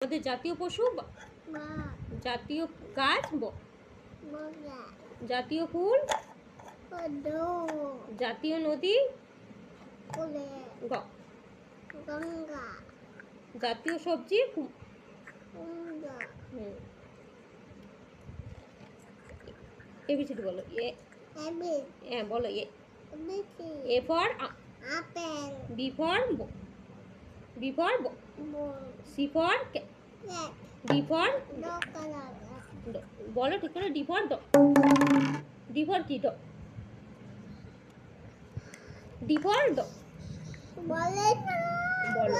আমাদের জাতীয় পশু? জাতীয় গাছ? জাতীয় ফুল? জাতীয় নদী? জাতীয় সবজি। এবিসিডি বলো। এ হ্যাঁ বলো। A A for apple. B for B for ball C for cake D বলো ঠিক করে ডি ফর ড ডি ফর কি ড ডি ফর ড বলে না বলো।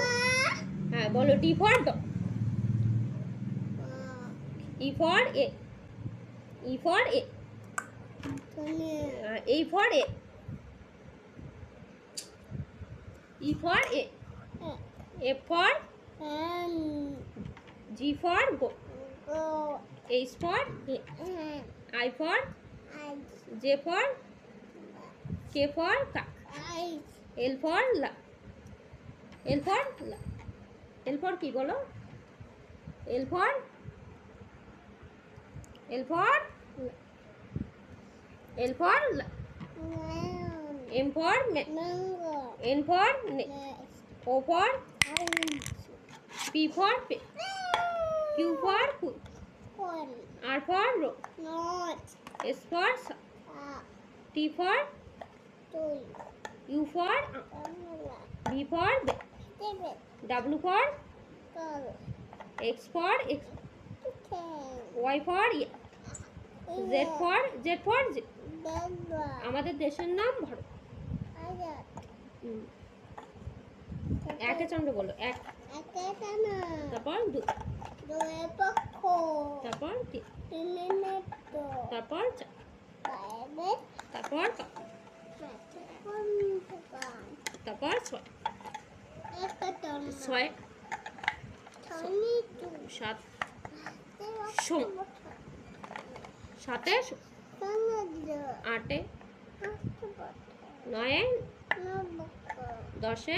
হ্যাঁ বলো ডি ফর ড ই for A. E for A. E for A. E for for M G for go go H for M I for I J for K for কা আই এল ফর লা L for লা L for কি বলো? L for L for L for লা ma'am M for মে mango N for নে O for I P for Q for কু R for rho S for T for U for B for W for X for Y for Z for Z for আমাদের দেশের নাম ভারত হুম। একে চন্দ্র বলো এক। একেটানা তারপর দু। দুয়ে পক্ষ। তারপর তিন তিনে নেত্র তারপর চার বাইরে তারপর তারপর ছয়। একেটানা ছয়। থানি সাত। শোন। সাতে আটে। নয়ে। দশে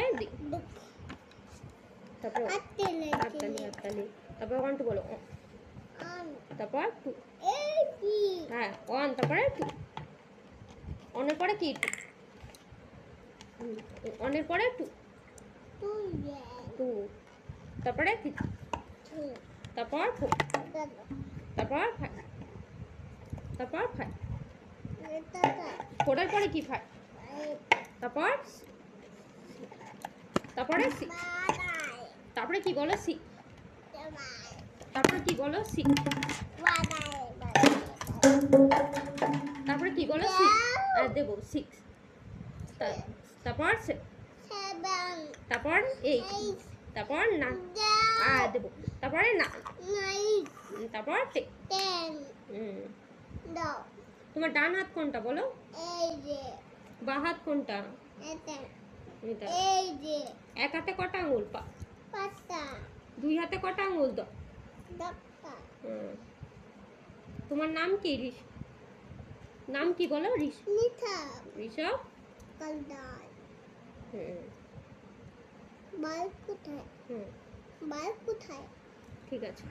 তারপর আটতালি আটতালি তারপর ওয়ান টু বলো তারপর টু কি? হ্যাঁ ওয়ান তারপরে টু অনের পরে কি? টু অনের পরে টু টু তারপরে তারপর ফোর তারপর ফাইভ তারপর ফাইভ ফোরের পরে কি ফাইভ তারপর তারপরে সি তারপরে কি বলো? সি তারপরে কি বলো? সি তারপরে কি বলো? সি আর দেবো সিক্স তারপর তারপর এইট এইট তারপর নাইন আর দেবো। তারপরে না। তারপর তোমার ডান হাত কোনটা বলো? এই বা হাত কোনটা? এই যে। এক হাতে কটা আঙুল? পা পাতা দুই হাতে কটা আঙুল। তোমার নাম কি ঋষ নাম কি বলো ঋষভ? কালদার। হুম। বাল কোথায়? হুম। বাল কোথায়? ঠিক আছে।